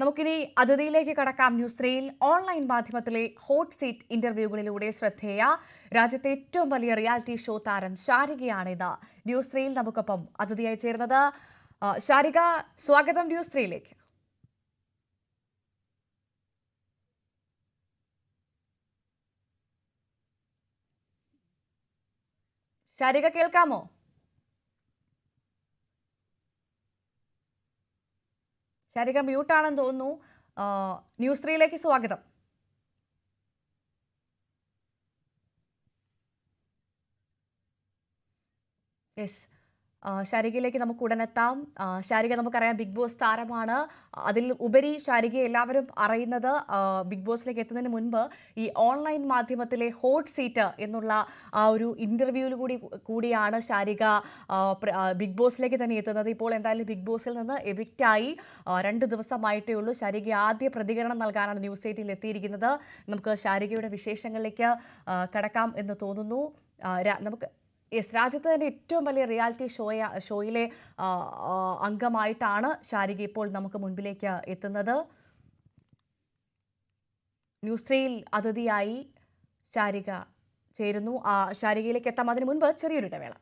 നമുക്കിനി അതിഥിയിലേക്ക് കടക്കാം. ന്യൂസ് ത്രീയിൽ ഓൺലൈൻ മാധ്യമത്തിലെ ഹോട്ട് സീറ്റ് ഇന്റർവ്യൂകളിലൂടെ ശ്രദ്ധേയ രാജ്യത്തെ ഏറ്റവും വലിയ റിയാലിറ്റി ഷോ താരം ശാരികയാണിത് ന്യൂസ് ത്രീയിൽ നമുക്കൊപ്പം അതിഥിയായി ചേരുന്നത് ആ, ശാരിക സ്വാഗതം ന്യൂസ് ത്രീയിലേക്ക്. ശാരിക കേൾക്കാമോ? ശാരിക മ്യൂട്ടാണെന്ന് തോന്നുന്നു. ന്യൂസ് ത്രീയിലേക്ക് സ്വാഗതം. യെസ്. ശാരികയിലേക്ക് നമുക്ക് ഉടനെത്താം. ശാരിക നമുക്കറിയാം ബിഗ് ബോസ് താരമാണ്. അതിൽ ഉപരി ശാരികയെ എല്ലാവരും അറിയുന്നത് ബിഗ് ബോസിലേക്ക് എത്തുന്നതിന് മുൻപ് ഈ ഓൺലൈൻ മാധ്യമത്തിലെ ഹോട്ട് സീറ്റ് എന്നുള്ള ആ ഒരു ഇന്റർവ്യൂവിൽ കൂടി കൂടിയാണ് ശാരിക ബിഗ് ബോസിലേക്ക് തന്നെ എത്തുന്നത്. ഇപ്പോൾ എന്തായാലും ബിഗ് ബോസിൽ നിന്ന് എവിക്റ്റായി രണ്ട് ദിവസമായിട്ടേ ഉള്ളൂ ശാരിക ആദ്യ പ്രതികരണം നൽകാനാണ് ന്യൂസ് എയ്റ്റിൽ എത്തിയിരിക്കുന്നത്. നമുക്ക് ശാരികയുടെ വിശേഷങ്ങളിലേക്ക് കടക്കാം എന്ന് തോന്നുന്നു. നമുക്ക് യെസ് രാജ്യത്ത് തന്നെ ഏറ്റവും വലിയ റിയാലിറ്റി ഷോയ ഷോയിലെ അംഗമായിട്ടാണ് ശാരിക ഇപ്പോൾ നമുക്ക് മുൻപിലേക്ക് എത്തുന്നത്. ന്യൂസ് ത്രീയിൽ അതിഥിയായി ശാരിക ചേരുന്നു. ആ ശാരികയിലേക്ക് എത്താം. അതിനു മുൻപ് ചെറിയൊരു ഇടവേള.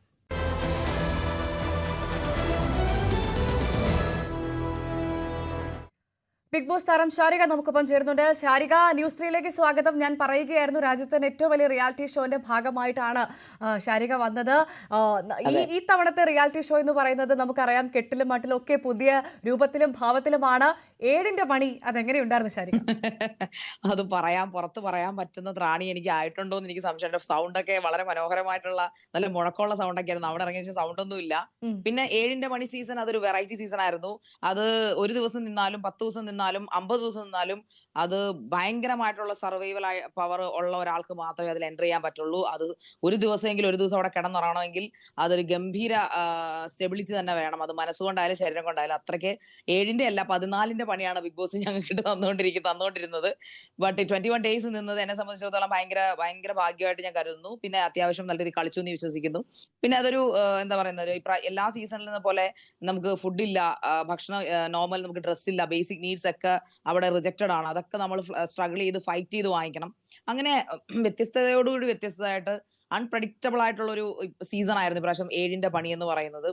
ബിഗ് ബോസ് താരം ശാരിക നമുക്കൊപ്പം ചേരുന്നുണ്ട്. ശാരിക ന്യൂസ് ത്രീയിലേക്ക് സ്വാഗതം. ഞാൻ പറയുകയായിരുന്നു രാജ്യത്തിന് ഏറ്റവും വലിയ റിയാലിറ്റി ഷോന്റെ ഭാഗമായിട്ടാണ് ഷാരിക ശാരിക വന്നത് ഈ ഈ തവണത്തെ റിയാലിറ്റി ഷോ എന്ന് പറയുന്നത് നമുക്കറിയാം കെട്ടിലും മട്ടിലും ഒക്കെ പുതിയ രൂപത്തിലും ഭാവത്തിലുമാണ്. ഏഴിന്റെ പണി അതെങ്ങനെയുണ്ടായിരുന്നു ശാരിക അത് പറയാൻ പുറത്ത് പറയാൻ പറ്റുന്ന ത്രാണി എനിക്ക് ആയിട്ടുണ്ടോ എന്ന് എനിക്ക് സംശയമുണ്ട് സൗണ്ട് ഒക്കെ വളരെ മനോഹരമായിട്ടുള്ള നല്ല മുഴക്കമുള്ള സൗണ്ട് ഒക്കെ ആയിരുന്നു അവിടെ ഇറങ്ങിയ സൗണ്ട് ഒന്നും ഇല്ല. പിന്നെ ഏഴിന്റെ പണി സീസൺ അതൊരു വെറൈറ്റി സീസൺ ആയിരുന്നു. അത് ഒരു ദിവസം നിന്നാലും പത്ത് ദിവസം നിന്നാലും അമ്പത് ദിവസം നിന്നാലും അത് ഭയങ്കരമായിട്ടുള്ള സർവൈവൽ പവർ ഉള്ള ഒരാൾക്ക് മാത്രമേ അതിൽ എന്റർ ചെയ്യാൻ പറ്റുള്ളൂ. അത് ഒരു ദിവസമെങ്കിലും ഒരു ദിവസം അവിടെ കിടന്നിറങ്ങണമെങ്കിൽ അതൊരു ഗംഭീര സ്റ്റെബിലിറ്റി തന്നെ വേണം. അത് മനസ്സുകൊണ്ടായാലും ശരീരം കൊണ്ടായാലും അത്രയ്ക്ക് ഏഴിന്റെ അല്ല പതിനാലിന്റെ പണിയാണ് ബിഗ് ബോസ് ഞങ്ങൾക്ക് തന്നുകൊണ്ടിരിക്കുന്നത് തന്നുകൊണ്ടിരുന്നത്. ബട്ട് ട്വന്റി വൺ ഡേയ്സ് നിന്നത് എന്നെ സംബന്ധിച്ചിടത്തോളം ഭയങ്കര ഭയങ്കര ഭാഗ്യമായിട്ട് ഞാൻ കരുതുന്നു. പിന്നെ അത്യാവശ്യം നല്ല രീതിയിൽ കളിച്ചു എന്ന് വിശ്വസിക്കുന്നു. പിന്നെ അതൊരു എന്താ പറയുന്നത് എല്ലാ നിന്ന് പോലെ നമുക്ക് ഫുഡില്ല ഭക്ഷണം നോർമൽ നമുക്ക് ഡ്രസ് ഇല്ല ബേസിക് നീഡ്സ് ഒക്കെ അവിടെ റിജക്റ്റഡ് ആണ്. അതൊക്കെ നമ്മൾ സ്ട്രഗിൾ ചെയ്ത് ഫൈറ്റ് ചെയ്ത് വാങ്ങിക്കണം. അങ്ങനെ വ്യത്യസ്തതയോടുകൂടി വ്യത്യസ്തമായിട്ട് അൺപ്രഡിക്റ്റബിൾ ആയിട്ടുള്ള ഒരു സീസൺ ആയിരുന്നു ഇപ്രാവശ്യം ഏഴിന്റെ പണി എന്ന് പറയുന്നത്.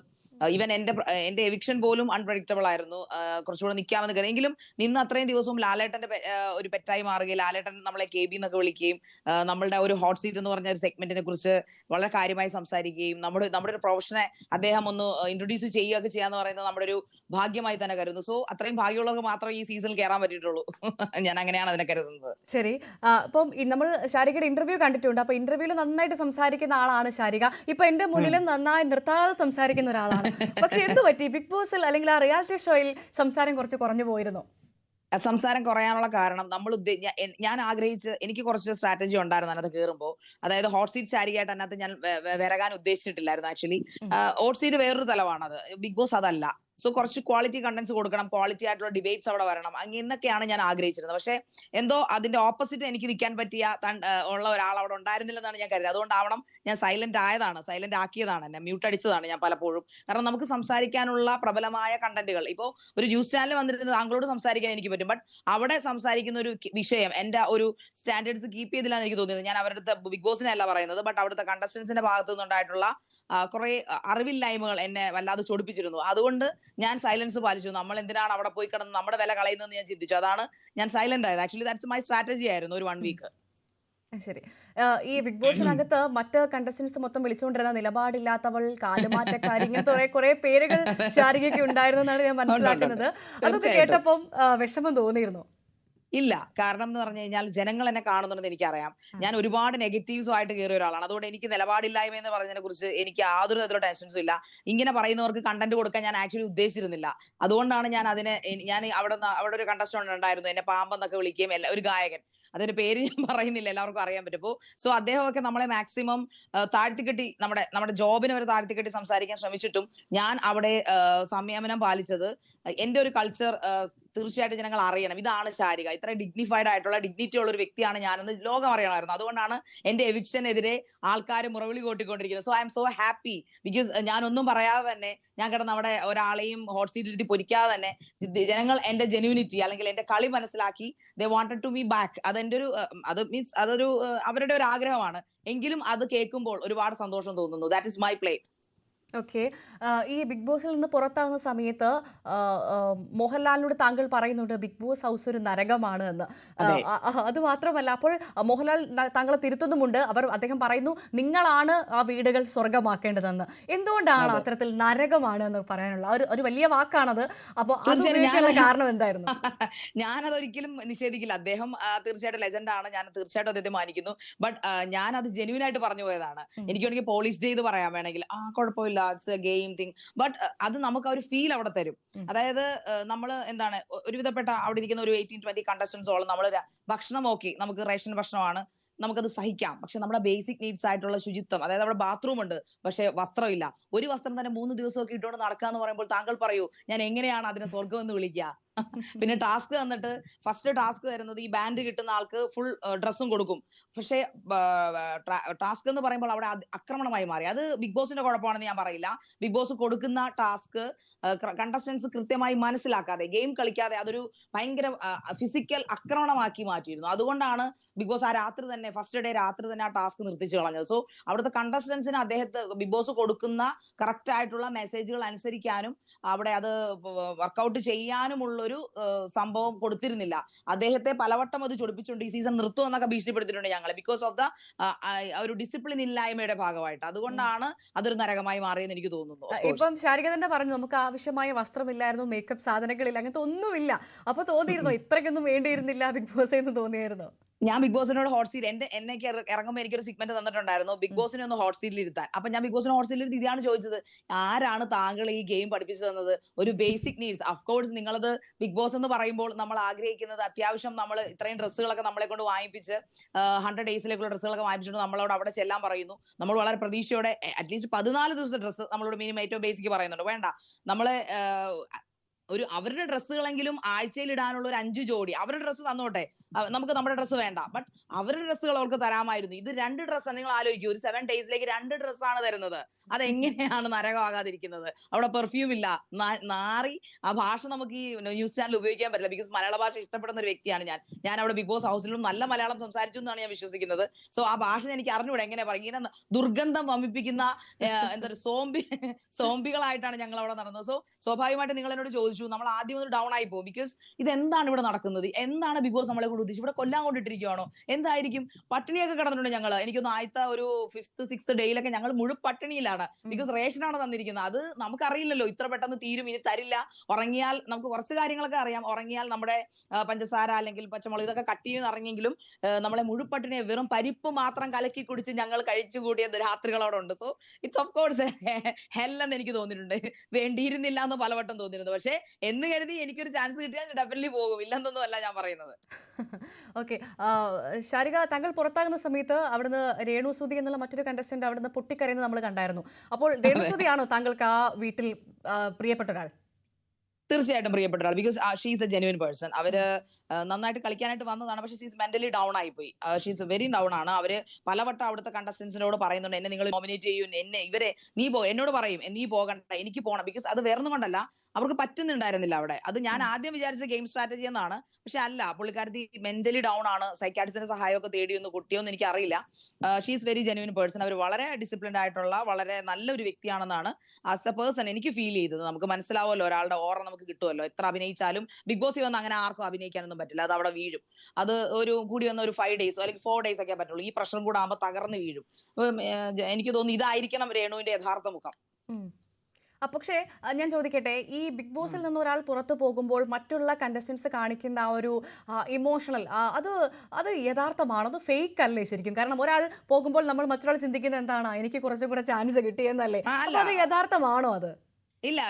ഈവൻ എന്റെ എന്റെ എവിക്ഷൻ പോലും അൺപ്രഡിക്റ്റബിൾ ആയിരുന്നു. കുറച്ചുകൂടെ നിൽക്കാമെന്ന് കരുതി. എങ്കിലും നിന്ന് അത്രയും ദിവസവും ലാലേട്ടന്റെ ഒരു പെറ്റായി മാറുകയും ലാലേട്ടൻ നമ്മളെ കെ ബി എന്നൊക്കെ വിളിക്കുകയും നമ്മളുടെ ഒരു ഹോട്ട് സീറ്റ് എന്ന് പറഞ്ഞ ഒരു സെഗ്മെന്റിനെ കുറിച്ച് വളരെ കാര്യമായി സംസാരിക്കുകയും നമ്മുടെ നമ്മുടെ ഒരു പ്രൊഫഷനെ അദ്ദേഹം ഒന്ന് ഇൻട്രൊഡ്യൂസ് ചെയ്യുകയൊക്കെ ചെയ്യാന്ന് പറയുന്നത് നമ്മുടെ ഒരു ഭാഗ്യമായി തന്നെ കരുതുന്നു. സോ അത്രയും ഭാഗ്യമുള്ളവർക്ക് മാത്രമേ ഈ സീസണിൽ കയറാൻ പറ്റിയിട്ടുള്ളൂ. ഞാൻ അങ്ങനെയാണ് അതിനെ കരുതുന്നത്. ശരി. അപ്പം നമ്മൾ ശാരികയുടെ ഇന്റർവ്യൂ കണ്ടിട്ടുണ്ട്. അപ്പൊ ഇന്റർവ്യൂവിൽ നന്നായിട്ട് സംസാരിക്കുന്ന ആളാണ് ശാരിക. ഇപ്പൊ എന്റെ മുന്നിലും നന്നായി നിർത്താതെ സംസാരിക്കുന്ന ഒരാളാണ് പക്ഷെ എന്ത് പറ്റി? ബിഗ് ബോസിൽ അല്ലെങ്കിൽ ആ റിയാലിറ്റി ഷോയിൽ സംസാരം കുറച്ച് കുറഞ്ഞു പോയിരുന്നു? സംസാരം കുറയാനുള്ള കാരണം നമ്മൾ ഞാൻ ആഗ്രഹിച്ച് എനിക്ക് കുറച്ച് സ്ട്രാറ്റജി ഉണ്ടായിരുന്നു അതിനകത്ത് കയറുമ്പോൾ അതായത് ഹോട്ട് സീറ്റ് ചാരികയായിട്ട് അതിനകത്ത് ഞാൻ വരകാൻ ഉദ്ദേശിച്ചിട്ടില്ലായിരുന്നു ആക്ച്വലി ഹോട്ട് സീറ്റ് വേറൊരു തലമാണത് ബിഗ് ബോസ് അതല്ല. സോ കുറച്ച് ക്വാളിറ്റി കണ്ടന്റ്സ് കൊടുക്കണം. ക്വാളിറ്റി ആയിട്ടുള്ള ഡിബേറ്റ്സ് അവിടെ വരണം. അങ്ങ് എന്നൊക്കെയാണ് ഞാൻ ആഗ്രഹിച്ചിരുന്നത്. പക്ഷേ എന്തോ അതിന്റെ ഓപ്പോസിറ്റ് എനിക്ക് നിൽക്കാൻ പറ്റിയ ഉള്ള ഒരാൾ അവിടെ ഉണ്ടായിരുന്നില്ലെന്നാണ് ഞാൻ കരുതിയത്. അതുകൊണ്ടാവണം ഞാൻ സൈലന്റ് ആയതാണ്. സൈലന്റ് ആക്കിയതാണ് എന്നെ. മ്യൂട്ട് അടിച്ചതാണ് ഞാൻ പലപ്പോഴും. കാരണം നമുക്ക് സംസാരിക്കാനുള്ള പ്രബലമായ കണ്ടന്റുകൾ ഇപ്പോൾ ഒരു ന്യൂസ് ചാനൽ വന്നിരുന്നത് താങ്കളോട് സംസാരിക്കാൻ എനിക്ക് പറ്റും. ബട്ട് അവിടെ സംസാരിക്കുന്ന ഒരു വിഷയം എന്റെ ഒരു സ്റ്റാൻഡേർഡ്സ് കീപ്പ് ചെയ്തില്ല എന്ന് എനിക്ക് തോന്നിയത്. ഞാൻ അവരുടെ ബിഗ് ബോസിനെ അല്ല പറയുന്നത്. ബട്ട് അവിടുത്തെ കണ്ടസ്റ്റൻസിന്റെ ഭാഗത്തു നിന്നുണ്ടായിട്ടുള്ള കുറെ അറിവില്ലായ്മകൾ എന്നെ വല്ലാതെ ചൊടിപ്പിച്ചിരുന്നു. അതുകൊണ്ട് ഞാൻ സൈലൻസ് പാലിച്ചു. നമ്മൾ എന്തിനാണ് അവിടെ പോയി കിടന്ന് നമ്മുടെ വില കളയുന്നതെന്ന് ഞാൻ ചിന്തിച്ചു. അതാണ് ഞാൻ സൈലന്റ് ആയത്. ആക്ച്വലി ദാറ്റ്സ് മൈ സ്ട്രാറ്റജി ആയിരുന്നു ഒരു വൺ വീക്ക് ശരി. ഈ ബിഗ് ബോസിനകത്ത് മറ്റ് കണ്ടസ്റ്റൻസ് മൊത്തം വിളിച്ചുകൊണ്ടിരുന്ന നിലപാടില്ലാത്തവൾ കാലുമാറ്റക്കാരി ഇങ്ങനത്തെ കുറെ കുറെ പേരുകൾ ശാരികയ്ക്ക് ഉണ്ടായിരുന്നു എന്നാണ് ഞാൻ മനസ്സിലാക്കുന്നത്. അതൊക്കെ. കേട്ടപ്പം വിഷമം തോന്നിയിരുന്നു. ഇല്ല. കാരണം എന്ന് പറഞ്ഞു കഴിഞ്ഞാൽ ജനങ്ങൾ എന്നെ കാണുന്നുണ്ടെന്ന് എനിക്കറിയാം. ഞാൻ ഒരുപാട് നെഗറ്റീവ്സും ആയിട്ട് കയറിയ ഒരാളാണ്. അതുകൊണ്ട് എനിക്ക് നിലപാടില്ലായ്മ എന്ന് പറഞ്ഞതിനെ കുറിച്ച് എനിക്ക് യാതൊരു തരത്തിലുള്ള ടെൻഷൻസും ഇല്ല. ഇങ്ങനെ പറയുന്നവർക്ക് കണ്ടന്റ് കൊടുക്കാൻ ഞാൻ ആക്ച്വലി ഉദ്ദേശിച്ചിരുന്നില്ല. അതുകൊണ്ടാണ് ഞാൻ അതിനെ ഞാൻ അവിടെ അവിടെ ഒരു കണ്ടസ്റ്റന്റ് ഉണ്ടായിരുന്നു. എന്നെ പാമ്പെന്നൊക്കെ വിളിക്കുകയും എല്ലാ ഒരു ഗായകൻ. അതിന്റെ പേര് ഞാൻ പറയുന്നില്ല. എല്ലാവർക്കും അറിയാൻ പറ്റും. അപ്പോൾ സോ അദ്ദേഹമൊക്കെ നമ്മളെ മാക്സിമം താഴ്ത്തിക്കെട്ടി നമ്മുടെ നമ്മുടെ ജോബിനെ വരെ താഴ്ത്തിക്കെട്ടി സംസാരിക്കാൻ ശ്രമിച്ചിട്ടും ഞാൻ അവിടെ സംയമനം പാലിച്ചത് എന്റെ ഒരു കൾച്ചർ തീർച്ചയായിട്ടും ജനങ്ങൾ അറിയണം. ഇതാണ് ശാരിക. ഇത്ര ഡിഗ്നിഫൈഡ് ആയിട്ടുള്ള ഡിഗ്നിറ്റി ഉള്ള ഒരു വ്യക്തിയാണ് ഞാനെന്ന് ലോകം അറിയണമായിരുന്നു. അതുകൊണ്ടാണ് എന്റെ എവിക്ഷനെതിരെ ആൾക്കാർ മുറവിളി കൂട്ടിക്കൊണ്ടിരിക്കുന്നത്. So I am so happy because ഞാനൊന്നും പറയാതെ തന്നെ ഞാൻ കിടന്ന് അവിടെ ഒരാളെയും ഹോട്ട് സീറ്റിലിരുത്തി പൊരിക്കാതെ തന്നെ ജനങ്ങൾ എന്റെ ജെന്യൂനിറ്റി അല്ലെങ്കിൽ എന്റെ കളി മനസ്സിലാക്കി they wanted to be back അതെന്റെ ഒരു അത് മീൻസ് അതൊരു അവരുടെ ഒരു ആഗ്രഹമാണ്. എങ്കിലും അത് കേൾക്കുമ്പോൾ ഒരുപാട് സന്തോഷം തോന്നുന്നു. That is my play okay. ഈ ബിഗ് ബോസിൽ നിന്ന് പുറത്താകുന്ന സമയത്ത് മോഹൻലാലിനോട് താങ്കൾ പറയുന്നുണ്ട് ബിഗ് ബോസ് ഹൗസ് ഒരു നരകമാണ് എന്ന്. അതെ. മാത്രമല്ല അപ്പോൾ മോഹൻലാൽ താങ്കളെ തിരുത്തുന്നുമുണ്ട്. അവർ അദ്ദേഹം പറയുന്നു നിങ്ങളാണ് ആ വീടുകൾ സ്വർഗമാക്കേണ്ടതെന്ന് എന്തുകൊണ്ടാണ് അതെ. അത്തരത്തിൽ നരകമാണ് എന്ന് പറയാനുള്ള ഒരു ഒരു വലിയ വാക്കാണത്. അപ്പോൾ കാരണം എന്തായിരുന്നു? ഞാനത് ഒരിക്കലും നിഷേധിക്കില്ല. അദ്ദേഹം തീർച്ചയായിട്ടും ലെജൻഡ് ആണ്. ഞാൻ തീർച്ചയായിട്ടും അദ്ദേഹത്തെ മാനിക്കുന്നു. ബട്ട് ഞാൻ അത് ജെന്യൂൻ ആയിട്ട് പറഞ്ഞു പോയതാണ്. എനിക്ക് വേണമെങ്കിൽ പോളിഷ് ചെയ്ത് പറയാൻ വേണമെങ്കിൽ. ആ കുഴപ്പമില്ല. എ ഗെയിം തിങ് ബട്ട് അത് നമുക്ക് ആ ഒരു ഫീൽ അവിടെ തരും. അതായത് നമ്മൾ എന്താണ് ഒരുവിധപ്പെട്ട അവിടെ ഇരിക്കുന്ന ഒരു എയ്റ്റീൻ ട്വന്റി കണ്ടസ്റ്റൻസോളം നമ്മൾ ഭക്ഷണം ഓക്കെ നമുക്ക് റേഷൻ ഭക്ഷണമാണ്. നമുക്കത് സഹിക്കാം. പക്ഷെ നമ്മുടെ ബേസിക് നീഡ്സ് ആയിട്ടുള്ള ശുചിത്വം അതായത് അവിടെ ബാത്റൂം ഉണ്ട് പക്ഷെ വസ്ത്രമില്ല. ഒരു വസ്ത്രം തന്നെ മൂന്ന് ദിവസമൊക്കെ ഇട്ടുകൊണ്ട് നടക്കാന്ന് പറയുമ്പോൾ താങ്കൾ പറയൂ ഞാൻ എങ്ങനെയാണ് അതിനെ സ്വർഗം എന്ന് വിളിക്കുക? പിന്നെ ടാസ്ക് തന്നിട്ട് ഫസ്റ്റ് ടാസ്ക് തരുന്നത് ഈ ബാൻഡ് കിട്ടുന്ന ആൾക്ക് ഫുൾ ഡ്രസ്സും കൊടുക്കും. പക്ഷേ ടാസ്ക് എന്ന് പറയുമ്പോൾ അവിടെ ആക്രമണമായി മാറി. അത് ബിഗ് ബോസിന്റെ കുഴപ്പമാണെന്ന് ഞാൻ പറയില്ല. ബിഗ് ബോസ് കൊടുക്കുന്ന ടാസ്ക് കണ്ടസ്റ്റൻസ് കൃത്യമായി മനസ്സിലാക്കാതെ ഗെയിം കളിക്കാതെ അതൊരു ഭയങ്കര ഫിസിക്കൽ ആക്രമണമാക്കി മാറ്റിയിരുന്നു. അതുകൊണ്ടാണ് ബിഗ് ബോസ് ആ രാത്രി തന്നെ ഫസ്റ്റ് ഡേ രാത്രി തന്നെ ആ ടാസ്ക് നിർത്തിച്ചു കളഞ്ഞത്. സോ അവിടുത്തെ കണ്ടസ്റ്റൻസിന് അദ്ദേഹത്തെ ബിഗ് ബോസ് കൊടുക്കുന്ന കറക്റ്റ് ആയിട്ടുള്ള മെസ്സേജുകൾ അനുസരിക്കാനും അവിടെ അത് വർക്കൗട്ട് ചെയ്യാനുമുള്ളൊരു സംഭവം കൊടുത്തിരുന്നില്ല. അദ്ദേഹത്തെ പലവട്ടം അത് ചൊടിപ്പിച്ചുകൊണ്ട് ഈ സീസൺ നിർത്തും എന്നൊക്കെ ഭീഷണിപ്പെടുത്തിയിട്ടുണ്ട് ഞങ്ങൾ ബിക്കോസ് ഓഫ് ദ ഒരു ഡിസിപ്ലിൻ ഇല്ലായ്മയുടെ ഭാഗമായിട്ട്. അതുകൊണ്ടാണ് അതൊരു നരകമായി മാറിയെന്ന് എനിക്ക് തോന്നുന്നു. ഇപ്പം ശാരിക തന്നെ പറഞ്ഞു നമുക്ക് ആവശ്യമായ വസ്ത്രമില്ലായിരുന്നു മേക്കപ്പ് സാധനങ്ങളില്ല അങ്ങനത്തെ ഒന്നുമില്ല. അപ്പൊ തോന്നിയിരുന്നോ? ഇത്രയ്ക്കൊന്നും വേണ്ടിയിരുന്നില്ല ബിഗ് ബോസ് എന്ന് തോന്നിയായിരുന്നു? ഞാൻ ബിഗ് ബോസിനോട് ഹോട്ട് സീറ്റ് എന്റെ എന്നെ ഇറങ്ങുമ്പോൾ എനിക്കൊരു സിഗ്മെന്റ് തന്നിട്ടുണ്ടായിരുന്നു. ബിഗ് ബോസിനെ ഒന്ന് ഹോട്ട് സീറ്റിൽ ഇരുത്താൻ. അപ്പൊ ഞാൻ ബിഗ് ബോസിനെ ഹോട്ട് സീറ്റിൽ ഇതാണ് ചോദിച്ചത്. ആരാണ് താങ്കൾ ഈ ഗെയിം പഠിപ്പിച്ചു തന്നത്? ഒരു ബേസിക് നീഡ്സ് അഫ്കോഴ്സ് നിങ്ങളത് ബിഗ് ബോസ് എന്ന് പറയുമ്പോൾ നമ്മൾ ആഗ്രഹിക്കുന്നത് അത്യാവശ്യം നമ്മൾ ഇത്രയും ഡ്രസ്സുകളൊക്കെ നമ്മളെ കൊണ്ട് വാങ്ങിപ്പിച്ച് ഹൺഡ്രഡ് ഡേയ്സിലേക്കുള്ള ഡ്രസ്സുകളൊക്കെ വാങ്ങിപ്പിച്ചിട്ട് നമ്മളോട് അവിടെ ചെല്ലാൻ പറയുന്നു. നമ്മൾ വളരെ പ്രതീക്ഷയോടെ അറ്റ്ലീസ്റ്റ് പതിനാല് ദിവസം ഡ്രസ്സ് നമ്മളോട് മിനിമം ഏറ്റവും ബേസിക് പറയുന്നുണ്ട്. വേണ്ട. നമ്മളെ ഒരു അവരുടെ ഡ്രസ്സുകളെങ്കിലും ആഴ്ചയിൽ ഇടാനുള്ള ഒരു അഞ്ച് ജോഡി. അവരുടെ ഡ്രസ്സ് തന്നോട്ടെ. നമുക്ക് നമ്മുടെ ഡ്രസ്സ് വേണ്ട. ബട്ട് അവരുടെ ഡ്രസ്സുകൾ അവർക്ക് തരാമായിരുന്നു. ഇത് രണ്ട് ഡ്രസ്സ്. നിങ്ങൾ ആലോചിക്കൂ. ഒരു സെവൻ ഡേയ്സിലേക്ക് രണ്ട് ഡ്രസ്സാണ് തരുന്നത്. അതെങ്ങനെയാണ് നരകമാകാതിരിക്കുന്നത്? അവിടെ പെർഫ്യൂം ഇല്ല. നാറി ആ ഭാഷ നമുക്ക് ഈ ന്യൂസ് ചാനൽ ഉപയോഗിക്കാൻ പറ്റില്ല. ബിക്കോസ് മലയാള ഭാഷ ഇഷ്ടപ്പെടുന്ന ഒരു വ്യക്തിയാണ് ഞാൻ. ഞാൻ അവിടെ ബിഗ് ബോസ് ഹൗസിലും നല്ല മലയാളം സംസാരിച്ചു എന്നാണ് ഞാൻ വിശ്വസിക്കുന്നത്. സോ ആ ഭാഷ എനിക്ക് അറിഞ്ഞൂടെ എങ്ങനെ പറയും ഇങ്ങനെ ദുർഗന്ധം വമിപ്പിക്കുന്ന എന്താ സോംബി സോംബികളായിട്ടാണ് ഞങ്ങൾ അവിടെ നടന്നത്. സോ സ്വാഭാവികമായിട്ട് നിങ്ങൾ എന്നോട് ചോദിച്ചു. നമ്മൾ ആദ്യം ഒന്ന് ഡൗൺ ആയി പോകും. ബിക്കോസ് ഇത് എന്താണ് ഇവിടെ നടക്കുന്നത്? എന്താണ് ബിഗ് ബോസ് നമ്മളെ കൊണ്ട് ഉദ്ദേശിച്ചത്? ഇവിടെ കൊല്ലാൻ കൊണ്ടിട്ടിരിക്കുകയാണോ എന്തായിരിക്കും? പട്ടിണിയൊക്കെ കിടന്നിട്ടുണ്ട് ഞങ്ങൾ എനിക്കൊന്ന് ആദ്യത്തെ ഒരു ഫിഫ്ത്ത് സിക്സ്ത് ഡേയിലൊക്കെ ഞങ്ങൾ മുഴു പട്ടിണിയിലാണ്. ബിക്കോസ് റേഷനാണ് തന്നിരിക്കുന്നത്. അത് നമുക്കറിയില്ലല്ലോ. ഇത്ര പെട്ടെന്ന് തീരും. ഇനി തരില്ല. ഉറങ്ങിയാൽ നമുക്ക് കുറച്ച് കാര്യങ്ങളൊക്കെ അറിയാം. ഉറങ്ങിയാൽ നമ്മുടെ പഞ്ചസാര അല്ലെങ്കിൽ പച്ചമുളക് ഇതൊക്കെ കട്ട് ചെയ്യുന്ന ഇറങ്ങിയെങ്കിലും നമ്മളെ മുഴുപ്പട്ടിനെ വെറും പരിപ്പ് മാത്രം കലക്കി കുടിച്ച് ഞങ്ങൾ കഴിച്ചു കൂടിയ രാത്രികളോടെ ഉണ്ട്. സോ ഇറ്റ്സ് ഓഫ് കോഴ്സ് ഹെല്ലെന്ന് എനിക്ക് തോന്നിയിട്ടുണ്ട്. വേണ്ടിയിരുന്നില്ല എന്ന് പലവട്ടം തോന്നിയിരുന്നു പക്ഷേ എന്ന് കരുതി എനിക്കൊരു ചാൻസ് കിട്ടിയാൽ ഡെഫിനറ്റ്ലി പോകും. ഇല്ലെന്നൊന്നും അല്ല ഞാൻ പറയുന്നത്. ഓക്കെ ശാരിക താങ്കൾ പുറത്താകുന്ന സമയത്ത് അവിടുന്ന് രേണുസുതി എന്നുള്ള മറ്റൊരു കണ്ടസ്റ്റന്റ് അവിടുന്ന് പൊട്ടിക്കരയുന്നത് നമ്മൾ കണ്ടായിരുന്നു. അപ്പോൾ രേണുസുതിയാണോ താങ്കൾക്ക് ആ വീട്ടിൽ പ്രിയപ്പെട്ട ഒരാൾ? തീർച്ചയായിട്ടും പ്രിയപ്പെട്ട ഒരാൾ. Because she's a genuine person അവർ നന്നായിട്ട് കളിക്കാനായിട്ട് വന്നതാണ്. പക്ഷേ ഷീസ് മെന്റലി ഡൗൺ ആയി പോയി ഷീസ് വെരി ഡൗൺ ആണ്. അവർ പലവട്ടം അവിടുത്തെ കണ്ടസ്റ്റൻസിനോട് പറയുന്നുണ്ട്. എന്നെ നിങ്ങൾ നോമിനേറ്റ് ചെയ്യും. എന്നെ ഇവരെ നീ പോ എന്നോട് പറയും. നീ പോകണ്ട. എനിക്ക് പോകണം ബിക്കോസ് അത് വേറൊന്നും കൊണ്ടല്ല. അവർക്ക് പറ്റുന്നുണ്ടായിരുന്നില്ല അവിടെ. അത് ഞാൻ ആദ്യം വിചാരിച്ച ഗെയിം സ്ട്രാറ്റജി എന്നാണ്. പക്ഷെ അല്ല പുള്ളിക്കാരത്തി മെന്റലി ഡൗൺ ആണ്. സൈക്കാട്രിസ്റ്റിന്റെ സഹായമൊക്കെ തേടിയൊന്ന് കുട്ടിയൊന്നും എനിക്ക് അറിയില്ല ഷീസ് വെരി ജെന്യൂൻ പേഴ്സൺ അവർ വളരെ ഡിസിപ്ലിൻഡ് ആയിട്ടുള്ള വളരെ നല്ലൊരു വ്യക്തിയാണെന്നാണ് ആസ് എ പേഴ്സൺ എനിക്ക് ഫീൽ ചെയ്തത്. നമുക്ക് മനസ്സിലാവുമല്ലോ ഒരാളുടെ ഓറ നമുക്ക് കിട്ടുമല്ലോ. എത്ര അഭിനയിച്ചാലും ബിഗ് ബോസ് വന്ന് അങ്ങനെ ആർക്കും അഭിനയിക്കാനൊന്നും പറ്റില്ല. അത് അവിടെ വീഴും. അത് ഒരു കൂടി വന്ന ഒരു ഫൈവ് ഡേയ്സോ അല്ലെങ്കിൽ ഫോർ ഡേയ്സ് ഒക്കെ പറ്റുള്ളൂ. ഈ പ്രഷറും കൂടെ ആകുമ്പോൾ തകർന്ന് വീഴും. എനിക്ക് തോന്നുന്നു ഇതായിരിക്കണം രേണുവിന്റെ യഥാർത്ഥ മുഖം. പക്ഷേ ഞാൻ ചോദിക്കട്ടെ ഈ ബിഗ് ബോസിൽ നിന്ന് ഒരാൾ പുറത്തു പോകുമ്പോൾ മറ്റുള്ള കണ്ടസ്റ്റൻസ് കാണിക്കുന്ന ആ ഒരു ഇമോഷണൽ അത് അത് യഥാർത്ഥമാണോ? അത് ഫേക്ക് അല്ലേ ശരിക്കും? കാരണം ഒരാൾ പോകുമ്പോൾ നമ്മൾ മറ്റൊരാൾ ചിന്തിക്കുന്നത് എന്താണ്? എനിക്ക് കുറച്ചും കൂടെ ചാൻസ് കിട്ടിയെന്നല്ലേ അത് യഥാർത്ഥമാണോ അത്? ഇല്ല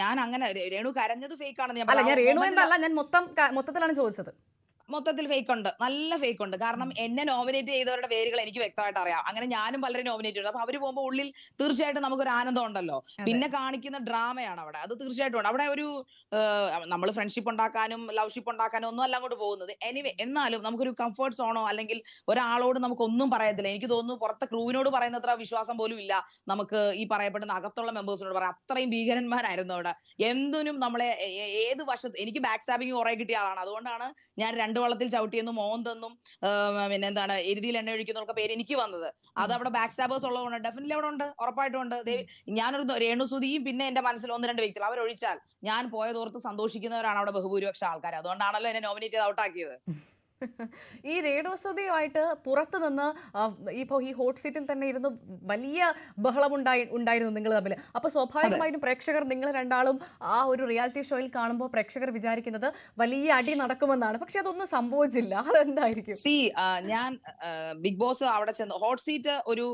ഞാൻ അങ്ങനെ രേണു കരഞ്ഞത് ഫേക്ക് ആണെന്ന് ഞാൻ രേണു എന്നല്ല ഞാൻ മൊത്തം മൊത്തത്തിലാണ് ചോദിച്ചത്. മൊത്തത്തിൽ ഫേക്ക് ഉണ്ട്. നല്ല ഫേക്ക് ഉണ്ട്. കാരണം എന്നെ നോമിനേറ്റ് ചെയ്തവരുടെ പേരുകൾ എനിക്ക് വ്യക്തമായിട്ട് അറിയാം. അങ്ങനെ ഞാനും പലരും നോമിനേറ്റ് ചെയ്തു. അപ്പൊ അവർ പോകുമ്പോൾ ഉള്ളിൽ തീർച്ചയായിട്ടും നമുക്കൊരു ആനന്ദം ഉണ്ടല്ലോ. പിന്നെ കാണിക്കുന്ന ഡ്രാമയാണ് അവിടെ. അത് തീർച്ചയായിട്ടും ഉണ്ട്. അവിടെ ഒരു നമ്മൾ ഫ്രണ്ട്ഷിപ്പ് ഉണ്ടാക്കാനും ലവ്ഷിപ്പ് ഉണ്ടാക്കാനും ഒന്നും അല്ല അങ്ങോട്ട് പോകുന്നത്. എനിവേ എന്നാലും നമുക്കൊരു കംഫർട്ട് സോണോ അല്ലെങ്കിൽ ഒരാളോട് നമുക്ക് ഒന്നും പറയത്തില്ല. എനിക്ക് തോന്നുന്നു പുറത്തെ ക്രൂവിനോട് പറയുന്നത്ര വിശ്വാസം പോലും ഇല്ല. നമുക്ക് ഈ പറയപ്പെടുന്ന അകത്തുള്ള മെമ്പേഴ്സിനോട് പറയാം. അത്രയും ഭീകരന്മാരായിരുന്നു അവിടെ. എന്തിനും നമ്മളെ ഏത് വശത്ത് എനിക്ക് ബാക്ക് സ്റ്റാബിങ് കുറെ കിട്ടിയ ആളാണ്. അതുകൊണ്ടാണ് ഞാൻ രണ്ട് വള്ളത്തിൽ ചവിട്ടിയെന്നും മോന്തെന്നും പിന്നെ എന്താണ് എരുതിയിൽ എണ്ണ ഒഴിക്കുന്നൊക്കെ പേര് എനിക്ക് വന്നത്. അത് അവിടെ ബാക്ക് സ്റ്റാബേഴ്സ് ഉള്ളതുകൊണ്ട് ഡെഫിനറ്റ്ലി അവിടെ ഉണ്ട് ഉറപ്പായിട്ടും ഉണ്ട്. ഞാനൊരു രേണുസുതിയും പിന്നെ എന്റെ മനസ്സിൽ ഒന്ന് രണ്ട് വ്യക്തികൾ അവരൊഴിച്ചാൽ ഞാൻ പോയതോർത്ത് സന്തോഷിക്കുന്നവരാണ് അവിടെ ബഹുഭൂരിപക്ഷം ആൾക്കാർ. അതുകൊണ്ടാണല്ലോ എന്നെ നോമിനേറ്റ് ചെയ്ത് ഔട്ടാക്കിയത് ഈ രേണുസുതിയുമായിട്ട് പുറത്തു നിന്ന് ഇപ്പോൾ ഇപ്പോ ഈ ഹോട്ട് സീറ്റിൽ തന്നെ ഇരുന്ന് വലിയ ബഹളം ഉണ്ടായി ഉണ്ടായിരുന്നു നിങ്ങൾ തമ്മിൽ. അപ്പോൾ സ്വാഭാവികമായിട്ടും പ്രേക്ഷകർ നിങ്ങൾ രണ്ടാളും ആ ഒരു റിയാലിറ്റി ഷോയിൽ കാണുമ്പോൾ പ്രേക്ഷകർ വിചാരിക്കുന്നത് വലിയ അടി നടക്കുമെന്നാണ്. പക്ഷെ അതൊന്നും സംഭവിച്ചില്ല. അതെന്തായിരിക്കും? സി ഞാൻ ബിഗ് ബോസ് അവിടെ ചെന്ന് ഹോട്ട് സീറ്റ് ഒരു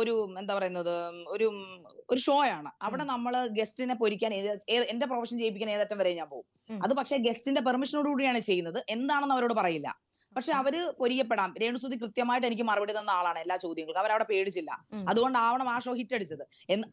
ഒരു എന്താ പറയുന്നത് ഒരു ഒരു ഷോ ആണ് അവിടെ നമ്മൾ ഗസ്റ്റിനെ പൊരിക്കാൻ എന്റെ പ്രൊഫഷൻ ചെയ്യിപ്പിക്കാൻ ഏതറ്റം വരെ ഞാൻ പോകും. അത് പക്ഷേ ഗസ്റ്റിന്റെ പെർമിഷനോട് കൂടിയാണ് ചെയ്യുന്നത്. എന്താണെന്ന് അവരോട് പറയില്ല. പക്ഷെ അവർ പൊരിയപ്പെടാം. രേണുസുതി കൃത്യമായിട്ട് എനിക്ക് മറുപടി തന്ന ആളാണ് എല്ലാ ചോദ്യങ്ങൾക്കും. അവരവിടെ പേടിച്ചില്ല. അതുകൊണ്ടാവണം ആ ഷോ ഹിറ്റ് അടിച്ചത്.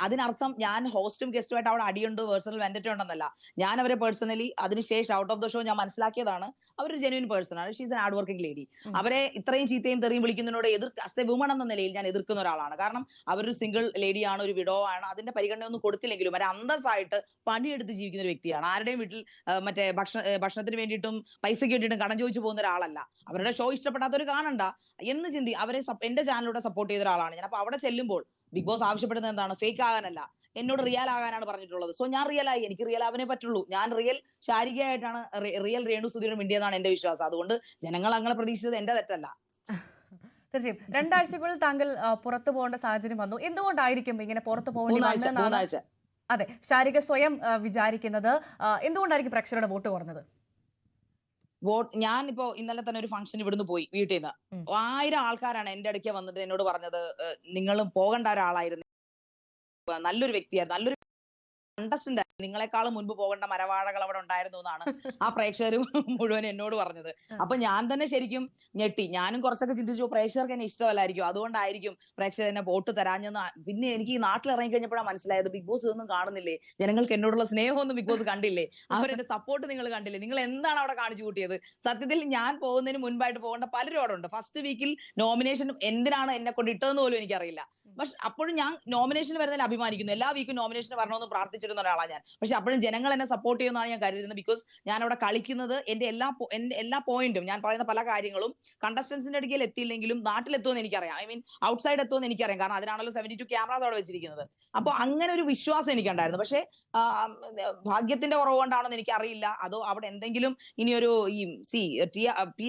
അതിനർത്ഥം ഞാൻ ഹോസ്റ്റും ഗസ്റ്റുമായിട്ട് അവിടെ അടിയുണ്ട് പേഴ്സണൽ വെൻഡറ്റ് ഉണ്ടെന്നല്ല. ഞാൻ അവരെ പേഴ്സണലി അതിനുശേഷം ഔട്ട് ഓഫ് ദ ഷോ ഞാൻ മനസ്സിലാക്കിയതാണ്. അവരൊരു ജെന്യൂൻ പേഴ്സൺ ആണ്. She's an hard working lady അവരെ ഇത്രയും ചീത്തയും തെറിയും വിളിക്കുന്നതിനോട് എതിർ അസ് എ വുമൺ എന്ന നിലയിൽ ഞാൻ എതിർക്കുന്ന ഒരാളാണ്. കാരണം അവരൊരു സിംഗിൾ ലേഡിയാണ് ഒരു വിഡോ ആണ്. അതിന്റെ പരിഗണന ഒന്നും കൊടുത്തില്ലെങ്കിലും അവർ അന്തസ്സായിട്ട് പണിയെടുത്ത് ജീവിക്കുന്ന ഒരു വ്യക്തിയാണ്. ആരുടെയും വീട്ടിൽ മറ്റേ ഭക്ഷണ ഭക്ഷണത്തിന് വേണ്ടിയിട്ടും പൈസയ്ക്ക് വേണ്ടിയിട്ടും കടം ചോദിച്ചു പോകുന്ന ഒരാളല്ല. അവരുടെ ഷോ ഇഷ്ടപ്പെടാത്തവർ കാണണ്ട. എന്ന് ചിന്തി അവരെ എന്റെ ചാനലിലൂടെ സപ്പോർട്ട് ചെയ്ത ഒരാളാണ്. ഞാൻ അപ്പൊ അവിടെ ചെല്ലുമ്പോൾ ബിഗ് ബോസ് ആവശ്യപ്പെടുന്നത് എന്താണ്? ഫേക്ക് ആകാനല്ല. എന്നോട് റിയൽ ആകാനാണ് പറഞ്ഞിട്ടുള്ളത്. സോ ഞാൻ റിയൽ ആയി. എനിക്ക് റിയൽ ആവാനേ പറ്റുള്ളൂ. ഞാൻ റിയൽ ശാരീരികമായിട്ടാണ് റിയൽ രേണു സുധീരൻ മിണ്ടിയെന്നാണ് എന്റെ വിശ്വാസം. അതുകൊണ്ട് ജനങ്ങൾ അങ്ങനെ പ്രതീക്ഷിച്ചത് എന്റെ തെറ്റല്ല. തീർച്ചയായും. രണ്ടാഴ്ചക്കുള്ളിൽ താങ്കൾ പുറത്തു പോകേണ്ട സാഹചര്യം വന്നു. എന്തുകൊണ്ടായിരിക്കും ഇങ്ങനെ പുറത്തു പോകേണ്ടി അതെ ശാരിക സ്വയം വിചാരിക്കുന്നത്. എന്തുകൊണ്ടായിരിക്കും പ്രേക്ഷകരുടെ വോട്ട് കുറഞ്ഞത്? വോട്ട് ഞാനിപ്പോ ഇന്നലെ തന്നെ ഒരു ഫംഗ്ഷൻ ഇവിടുന്ന് പോയി വീട്ടിൽ നിന്ന്. ആയിരം ആൾക്കാരാണ് എന്റെ അടുക്ക വന്നിട്ട് എന്നോട് പറഞ്ഞത് നിങ്ങളും പോകേണ്ട ഒരാളായിരുന്നു നല്ലൊരു വ്യക്തിയായിരുന്നു നല്ലൊരു കണ്ടസ്റ്റന്റ് നിങ്ങളെക്കാളും മുൻപ് പോകേണ്ട മരവാഴകൾ അവിടെ ഉണ്ടായിരുന്നു എന്നാണ് ആ പ്രേക്ഷകർ മുഴുവൻ എന്നോട് പറഞ്ഞത്. അപ്പൊ ഞാൻ തന്നെ ശരിക്കും ഞെട്ടി. ഞാനും കുറച്ചൊക്കെ ചിന്തിച്ചു പ്രേക്ഷകർക്ക് എന്നെ ഇഷ്ടമല്ലായിരിക്കും. അതുകൊണ്ടായിരിക്കും പ്രേക്ഷകർ എന്നെ വോട്ട് തരാഞ്ഞെന്ന് പിന്നെ എനിക്ക് ഈ നാട്ടിൽ ഇറങ്ങി കഴിഞ്ഞപ്പോഴാണ് മനസ്സിലായത് ബിഗ് ബോസ് ഒന്നും കാണുന്നില്ലേ? ജനങ്ങൾക്ക് എന്നോടുള്ള സ്നേഹമൊന്നും ബിഗ് ബോസ് കണ്ടില്ലേ? അവരുടെ സപ്പോർട്ട് നിങ്ങൾ കണ്ടില്ലേ? നിങ്ങൾ എന്താണ് അവിടെ കാണിച്ചു കൂട്ടിയത്? സത്യത്തിൽ ഞാൻ പോകുന്നതിന് മുൻപായിട്ട് പോകേണ്ട പലരും അവിടെ ഉണ്ട്. ഫസ്റ്റ് വീക്കിൽ നോമിനേഷൻ എന്തിനാണ് എന്നെ കൊണ്ട് ഇട്ടതെന്ന് പോലും എനിക്കറിയില്ല. പക്ഷെ അപ്പോഴും ഞാൻ നോമിനേഷൻ വരുന്നതിൽ അഭിമാനിക്കുന്നു. എല്ലാ വീക്കും നോമിനേഷൻ വരണമെന്ന് പ്രാർത്ഥിച്ചിരുന്ന ഒരാളാണ് ഞാൻ. പക്ഷെ അപ്പോഴും ജനങ്ങൾ എന്നെ സപ്പോർട്ട് ചെയ്യുന്നതാണ് ഞാൻ കരുതുന്നത് ബിക്കോസ് ഞാൻ അവിടെ കളിക്കുന്നത് എന്റെ എല്ലാ എന്റെ എല്ലാ പോയിന്റും ഞാൻ പറയുന്ന പല കാര്യങ്ങളും കണ്ടസ്റ്റൻസിന്റെ അടുക്കൽ എത്തിയില്ലെങ്കിലും നാട്ടിലെത്തുമെന്ന് എനിക്കറിയാം. ഐ മീൻ ഔട്ട്സൈഡ് എത്തുമെന്ന് എനിക്കറിയാം. കാരണം അതിനാണല്ലോ സെവന്റി ടു ക്യാമറ അവിടെ വെച്ചിരിക്കുന്നത്. അപ്പൊ അങ്ങനെ ഒരു വിശ്വാസം എനിക്കുണ്ടായിരുന്നു. പക്ഷേ ഭാഗ്യത്തിന്റെ കുറവ് കൊണ്ടാണെന്ന് എനിക്കറിയില്ല. അതോ അവിടെ എന്തെങ്കിലും ഇനിയൊരു ഈ C P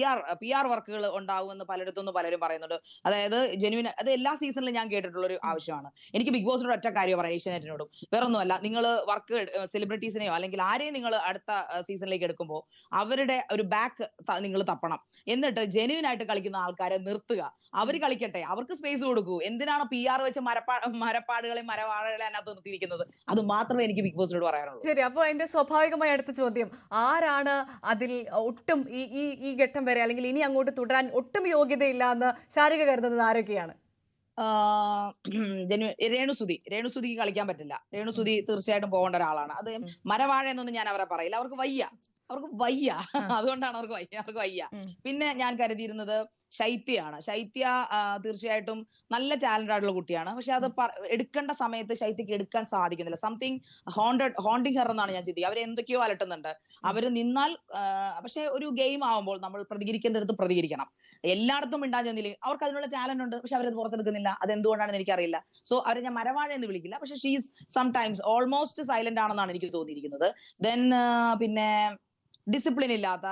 R P R വർക്കുകൾ ഉണ്ടാവുമെന്ന് പലയിടത്തുനിന്ന് പലരും പറയുന്നുണ്ട്. അതായത് ജെനുവിൻ അത് എല്ലാ സീസണിലും ഞാൻ ഒരു ആവശ്യമാണ്. എനിക്ക് ബിഗ് ബോസിനോട് ഒറ്റ കാര്യം പറയാം ഏഷ്യാനെറ്റിനോടും. വേറൊന്നുമല്ല നിങ്ങൾ വർക്ക് സെലിബ്രിറ്റീസിനെയോ അല്ലെങ്കിൽ ആരെയും നിങ്ങൾ അടുത്ത സീസണിലേക്ക് എടുക്കുമ്പോൾ അവരുടെ ഒരു ബാക്ക് നിങ്ങൾ തപ്പണം. എന്നിട്ട് ജെനുവിൻ ആയിട്ട് കളിക്കുന്ന ആൾക്കാരെ നിർത്തുക. അവർ കളിക്കട്ടെ അവർക്ക് സ്പേസ് കൊടുക്കൂ. എന്തിനാണ് പി ആർ വെച്ച് മരപ്പാ മരപ്പാടുകളെ മരവാഴകളെ അതിനകത്ത് നിർത്തിയിരിക്കുന്നത്? അത് മാത്രമേ എനിക്ക് ബിഗ് ബോസിനോട് പറയാനുള്ളൂ. ശരി അപ്പോൾ എന്റെ സ്വാഭാവികമായ അടുത്ത ചോദ്യം. ആരാണ് അതിൽ ഒട്ടും ഈ ഈ ഘട്ടം വരെ അല്ലെങ്കിൽ ഇനി അങ്ങോട്ട് തുടരാൻ ഒട്ടും യോഗ്യതയില്ല എന്ന് ശാരിക കരുതുന്നത് ആരൊക്കെയാണ്? ജനു രേണുസുതി രേണുസുതിക്ക് കളിക്കാൻ പറ്റില്ല. രേണുസുതി തീർച്ചയായിട്ടും പോകേണ്ട ഒരാളാണ്. അത് മരവാഴ എന്നൊന്നും ഞാൻ അവരെ പറയില്ല. അവർക്ക് വയ്യ. അവർക്ക് വയ്യ. അതുകൊണ്ടാണ് അവർക്ക് വയ്യ. അവർക്ക് വയ്യ. പിന്നെ ഞാൻ കരുതിയിരുന്നത് ശൈത്യയാണ്. ശൈത്യ തീർച്ചയായിട്ടും നല്ല ടാലന്റ് ആയിട്ടുള്ള കുട്ടിയാണ്. പക്ഷെ അത് എടുക്കേണ്ട സമയത്ത് ശൈത്യക്ക് എടുക്കാൻ സാധിക്കുന്നില്ല. സംതിങ് ഹോണ്ടഡ് ഹോണ്ടിങ് ഹെർ എന്നാണ് ഞാൻ ചിന്തിക്കുക അവർ എന്തൊക്കെയോ അലട്ടുന്നുണ്ട്. അവർ നിന്നാൽ പക്ഷെ ഒരു ഗെയിം ആവുമ്പോൾ നമ്മൾ പ്രതികരിക്കേണ്ടടുത്ത് പ്രതികരിക്കണം. എല്ലായിടത്തും മിണ്ടാൻ ചെന്നില്ല അവർക്ക് അതിനുള്ള ടാലന്റ് ഉണ്ട് പക്ഷെ അവരത് പുറത്തെടുക്കുന്നില്ല. അത് എന്തുകൊണ്ടാണെന്ന് എനിക്കറിയില്ല. സോ അവരെ ഞാൻ മരവാഴ എന്ന് വിളിക്കില്ല. പക്ഷെ ഷീസ് സംടൈംസ് ഓൾമോസ്റ്റ് സൈലന്റ് ആണെന്നാണ് എനിക്ക് തോന്നിയിരിക്കുന്നത്. ദെൻ പിന്നെ ഡിസിപ്ലിൻ ഇല്ലാത്ത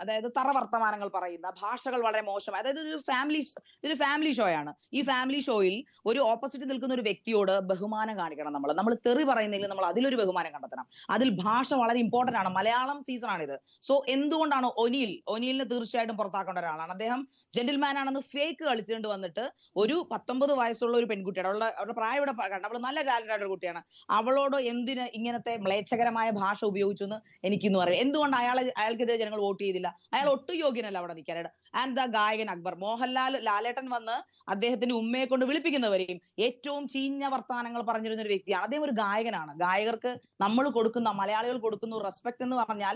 അതായത് തറ വർത്തമാനങ്ങൾ പറയുന്ന ഭാഷകൾ വളരെ മോശം അതായത് ഒരു ഫാമിലി ഒരു ഫാമിലി ഷോ ആണ്. ഈ ഫാമിലി ഷോയിൽ ഒരു ഓപ്പോസിറ്റ് നിൽക്കുന്ന ഒരു വ്യക്തിയോട് ബഹുമാനം കാണിക്കണം നമ്മൾ. നമ്മൾ തെറി പറയുന്നെങ്കിൽ നമ്മൾ അതിലൊരു ബഹുമാനം കണ്ടെത്തണം. അതിൽ ഭാഷ വളരെ ഇമ്പോർട്ടന്റ് ആണ്. മലയാളം സീസൺ ആണിത് സോ എന്തുകൊണ്ടാണ് ഒനിയിൽ ഒനിയിലിന് തീർച്ചയായിട്ടും പുറത്താക്കേണ്ട ഒരാളാണ്? അദ്ദേഹം ജെന്റിൽമാൻ ആണെന്ന് ഫേക്ക് കളിച്ചുകൊണ്ട് വന്നിട്ട് ഒരു പത്തൊമ്പത് വയസ്സുള്ള ഒരു പെൺകുട്ടിയാണ്. അവളുടെ അവരുടെ പ്രായം ഇവിടെ കണ്ട അവൾ നല്ല ടാലന്റായിട്ടുള്ള കുട്ടിയാണ്. അവളോട് എന്തിന് ഇങ്ങനത്തെ മ്ലേച്ഛകരമായ ഭാഷ ഉപയോഗിച്ചു എന്ന് എനിക്കിന്ന് പറയാം എന്തുകൊണ്ട് അയാൾ അയാളെ അയാൾക്കെതിരെ ജനങ്ങൾ വോട്ട് ചെയ്തില്ല. അയാൾ ഒട്ടും യോഗ്യനല്ല അവിടെ നിൽക്കാനായിട്ട് ആൻഡ് ദ ഗായകൻ അക്ബർ. മോഹൻലാൽ ലാലേട്ടൻ വന്ന് അദ്ദേഹത്തിന്റെ ഉമ്മയെ കൊണ്ട് വിളിപ്പിക്കുന്നവരെയും ഏറ്റവും ചീഞ്ഞ വർത്തമാനങ്ങൾ പറഞ്ഞിരുന്ന ഒരു വ്യക്തിയാണ്. അദ്ദേഹം ഒരു ഗായകനാണ്. ഗായകർക്ക് നമ്മൾ കൊടുക്കുന്ന മലയാളികൾ കൊടുക്കുന്ന റെസ്പെക്ട് എന്ന് പറഞ്ഞാൽ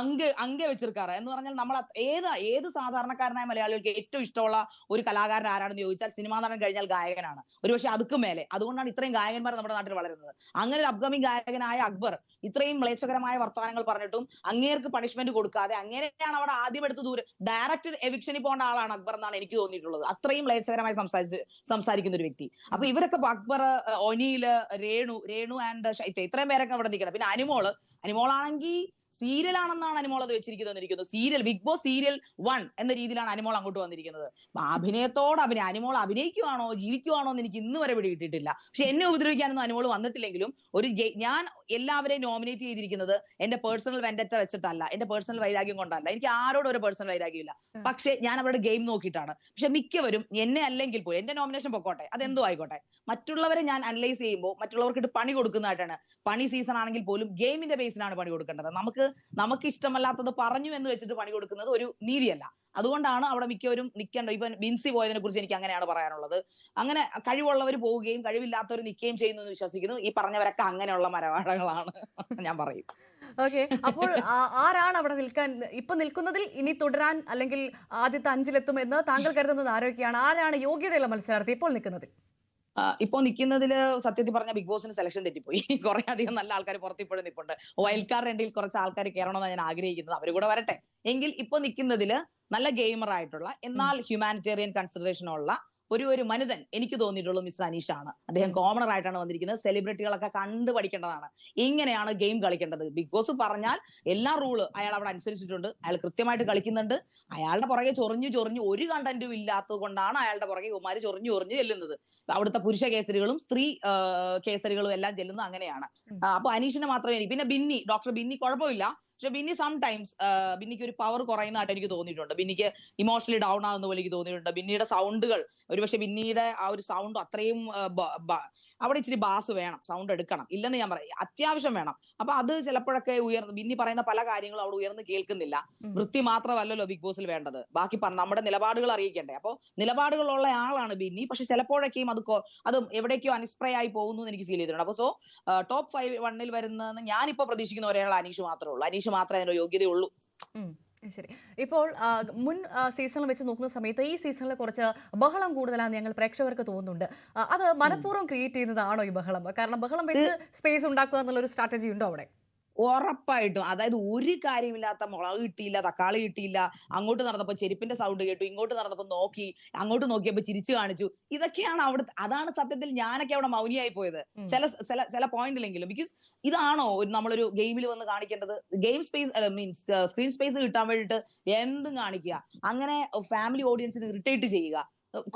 അങ്ക അങ്ക വെച്ചിരിക്കാറ്. എന്ന് പറഞ്ഞാൽ നമ്മൾ ഏത് ഏത് സാധാരണക്കാരനായ മലയാളികൾക്ക് ഏറ്റവും ഇഷ്ടമുള്ള ഒരു കലാകാരൻ ആരാണെന്ന് ചോദിച്ചാൽ സിനിമാ നടൻ കഴിഞ്ഞാൽ ഗായകനാണ്. ഒരുപക്ഷെ അതുക്കും മേലെ. അതുകൊണ്ടാണ് ഇത്രയും ഗായകന്മാർ നമ്മുടെ നാട്ടിൽ വളരുന്നത്. അങ്ങനെ ഒരു അപ്കമിംഗ് ഗായകനായ അക്ബർ ഇത്രയും മ്ലേച്ഛകരമായ വർത്തമാനങ്ങൾ പറഞ്ഞിട്ടും അങ്ങേർക്ക് പണിഷ്മെന്റ് കൊടുക്കാതെ അങ്ങനെയാണ് അവിടെ ആദ്യം എടുത്ത് ദൂരം ഡയറക്റ്റ് എവിക്ഷനിൽ പോകേണ്ട ആളാണ് അക്ബർ എന്നാണ് എനിക്ക് തോന്നിയിട്ടുള്ളത്. അത്രയും മ്ലേച്ഛകരമായി സംസാരിച്ച് സംസാരിക്കുന്ന ഒരു വ്യക്തി. അപ്പൊ ഇവരൊക്കെ അക്ബർ ഒനീൽ രേണു രേണു ആൻഡ് ശൈത്യ ഇത്രയും പേരൊക്കെ അവിടെ നിൽക്കണം. പിന്നെ അനിമോൾ. അനിമോളാണെങ്കിൽ സീരിയൽ ആണെന്നാണ് അനിമോൾ അത് വെച്ചിരിക്കുന്നത് ഇരിക്കുന്നത് serial Bigg Boss serial one എന്ന രീതിയിലാണ് അനിമോൾ അങ്ങോട്ട് വന്നിരിക്കുന്നത്. അഭിനയത്തോട് അഭിനയ അനിമോൾ അഭിനയിക്കുവാണോ ജീവിക്കുവാണോ എന്ന് എനിക്ക് ഇന്ന് വരെ പിടികിട്ടിട്ടില്ല പക്ഷെ എന്നെ ഉപദ്രവിക്കാനൊന്നും അനിമോൾ വന്നിട്ടില്ലെങ്കിലും ഒരു ഞാൻ എല്ലാവരെയും നോമിനേറ്റ് ചെയ്തിരിക്കുന്നത് എന്റെ പേഴ്സണൽ വെൻഡറ്റ വെച്ചിട്ടല്ല എന്റെ പേഴ്സണൽ വൈരാഗ്യം കൊണ്ടല്ല. എനിക്ക് ആരോടും ഒരു പേഴ്സണൽ വൈരാഗ്യമില്ല പക്ഷെ ഞാൻ അവരുടെ ഗെയിം നോക്കിയിട്ടാണ്. പക്ഷെ മിക്കവരും എന്നെ അല്ലെങ്കിൽ പോയി എന്റെ നോമിനേഷൻ പൊക്കോട്ടെ അതെന്തോ ആയിക്കോട്ടെ. മറ്റുള്ളവരെ ഞാൻ അനലൈസ് ചെയ്യുമ്പോൾ മറ്റുള്ളവർക്ക് ഇട്ട് പണി കൊടുക്കുന്നതായിട്ടാണ്. പണി സീസൺ ആണെങ്കിൽ പോലും ഗെയിമിന്റെ ബേസിലാണ് പണി കൊടുക്കേണ്ടത്. നമുക്ക് നമുക്ക് ഇഷ്ടമല്ലാത്തത് പറഞ്ഞു എന്ന് വെച്ചിട്ട് പണി കൊടുക്കുന്നത് ഒരു നീതിയല്ല. അതുകൊണ്ടാണ് അവിടെ മിക്കവരും നിൽക്കേണ്ട ഇപ്പൊ ബിൻസി പോയതിനെ കുറിച്ച് എനിക്ക് അങ്ങനെയാണ് പറയാനുള്ളത്. അങ്ങനെ കഴിവുള്ളവർ പോവുകയും കഴിവില്ലാത്തവർ നിൽക്കുകയും ചെയ്യുന്നു എന്ന് വിശ്വസിക്കുന്നു. ഈ പറഞ്ഞവരൊക്കെ അങ്ങനെയുള്ള മരവാടകളാണ് ഞാൻ പറയും. ഓക്കെ. അപ്പോൾ ആരാണ് അവിടെ നിൽക്കാൻ ഇപ്പൊ നിൽക്കുന്നതിൽ ഇനി തുടരാൻ അല്ലെങ്കിൽ ആദ്യത്തെ അഞ്ചിലെത്തും എന്ന് താങ്കൾ കരുതുന്നത് ആരൊക്കെയാണ്? ആരാണ് യോഗ്യതയുള്ള മത്സരാർത്ഥി ഇപ്പോൾ നിൽക്കുന്നതിൽ? ഇപ്പോ നിൽക്കുന്നതിൽ സത്യത്തിൽ പറഞ്ഞ ബിഗ് ബോസിന് സെലക്ഷൻ തെറ്റിപ്പോയി. കുറെ അധികം നല്ല ആൾക്കാർ പുറത്തിപ്പോഴും നിൽപ്പുണ്ട് വൈൽഡ് കാർഡ് രണ്ടിൽ കുറച്ച് ആൾക്കാർ കയറണമെന്ന് ഞാൻ ആഗ്രഹിക്കുന്നത്. അവർ കൂടെ വരട്ടെ. എങ്കിൽ ഇപ്പൊ നിൽക്കുന്നതിൽ നല്ല ഗെയിമർ ആയിട്ടുള്ള എന്നാൽ ഹ്യൂമാനിറ്റേറിയൻ കൺസിഡറേഷൻ ഉള്ള ഒരു ഒരു മനിതൻ എനിക്ക് തോന്നിയിട്ടുള്ളത് മിസ്റ്റർ ആണ്. അദ്ദേഹം കോമണർ ആയിട്ടാണ് വന്നിരിക്കുന്നത്. സെലിബ്രിറ്റികളൊക്കെ കണ്ടു പഠിക്കേണ്ടതാണ്. ഇങ്ങനെയാണ് ഗെയിം കളിക്കേണ്ടത്. ബിഗ് ബോസ് പറഞ്ഞാൽ എല്ലാ റൂൾ അയാൾ അവിടെ അനുസരിച്ചിട്ടുണ്ട്. അയാൾ കൃത്യമായിട്ട് കളിക്കുന്നുണ്ട്. അയാളുടെ പുറകെ ചൊറിഞ്ഞു ചൊറിഞ്ഞു ഒരു കണ്ടന്റും ഇല്ലാത്തത് കൊണ്ടാണ് അയാളുടെ പുറകെ ഉമാര് ചൊറിഞ്ഞു ചൊറിഞ്ഞു ചെല്ലുന്നത്. അവിടുത്തെ പുരുഷ കേസരികളും സ്ത്രീ കേസരികളും എല്ലാം ചെല്ലുന്നത് അങ്ങനെയാണ്. അപ്പൊ അനീഷിനെ മാത്രമേ പിന്നെ ബിന്നി ഡോക്ടർ ബിന്നി കുഴപ്പമില്ല. പക്ഷെ ബിന്നി സംടൈംസ് ബിന്നിക്ക് ഒരു പവർ കുറയുന്നതായിട്ട് എനിക്ക് തോന്നിയിട്ടുണ്ട്. ബിന്നിക്ക് ഇമോഷണലി ഡൗൺ ആകുന്ന പോലെ എനിക്ക് തോന്നിയിട്ടുണ്ട്. ബിന്നിയുടെ സൗണ്ടുകൾ ഒരുപക്ഷെ ബിന്നിയുടെ ആ ഒരു സൗണ്ട് അത്രയും ബ- അവിടെ ഇച്ചിരി ബാസ് വേണം സൗണ്ട് എടുക്കണം. ഇല്ലെന്ന് ഞാൻ പറയും. അത്യാവശ്യം വേണം. അപ്പൊ അത് ചിലപ്പോഴൊക്കെ ഉയർന്ന് ബിന്നി പറയുന്ന പല കാര്യങ്ങളും അവിടെ ഉയർന്ന് കേൾക്കുന്നില്ല. വൃത്തി മാത്രമല്ലല്ലോ ബിഗ് ബോസിൽ വേണ്ടത്. ബാക്കി നമ്മുടെ നിലപാടുകൾ അറിയിക്കണ്ടേ. അപ്പൊ നിലപാടുകളുള്ള ആളാണ് ബിന്നി. പക്ഷെ ചിലപ്പോഴൊക്കെയും അത് അത് എവിടേക്കോ അനിസ്പ്രേ ആയി പോകുന്നു എന്ന് എനിക്ക് ഫീൽ ചെയ്തിട്ടുണ്ട്. അപ്പൊ സോ ടോപ്പ് ഫൈവ് വണ്ണിൽ വരുന്നതെന്ന് ഞാനിപ്പോ പ്രതീക്ഷിക്കുന്ന ഒരാൾ അനീഷ് മാത്രമേ ഉള്ളൂ. അനീഷ് മാത്രമേ അതിന്റെ യോഗ്യതയുള്ളൂ. ശരി. ഇപ്പോൾ മുൻ സീസണിൽ വെച്ച് നോക്കുന്ന സമയത്ത് ഈ സീസണിൽ കുറച്ച് ബഹളം കൂടുതലാണെന്ന് ഞങ്ങൾ പ്രേക്ഷകർക്ക് തോന്നുന്നുണ്ട്. അത് മനഃപൂർവം ക്രിയേറ്റ് ചെയ്യുന്നതാണോ ഈ ബഹളം? കാരണം ബഹളം വെച്ച് സ്പേസ് ഉണ്ടാക്കുക എന്നുള്ള ഒരു സ്ട്രാറ്റജി ഉണ്ടോ അവിടെ? ഉറപ്പായിട്ടും. അതായത് ഒരു കാര്യമില്ലാത്ത മുളക് കിട്ടിയില്ല തക്കാളി കിട്ടിയില്ല അങ്ങോട്ട് നടന്നപ്പോ ചെരുപ്പിന്റെ സൗണ്ട് കേട്ടു ഇങ്ങോട്ട് നടന്നപ്പോൾ നോക്കി അങ്ങോട്ട് നോക്കിയപ്പോൾ ചിരിച്ചു കാണിച്ചു. ഇതൊക്കെയാണ് അവിടെ അതാണ് സത്യത്തിൽ ഞാനൊക്കെ അവിടെ മൗനിയായി പോയത്. ചില ചില ചില പോയിന്റിലെങ്കിലും ബിക്കോസ് ഇതാണോ ഒരു നമ്മളൊരു ഗെയിമിൽ വന്ന് കാണിക്കേണ്ടത്? Game space means screen space കിട്ടാൻ വേണ്ടിയിട്ട് എന്തും കാണിക്കുക. അങ്ങനെ ഫാമിലി ഓഡിയൻസിന് ഇറിറ്റേറ്റ് ചെയ്യുക.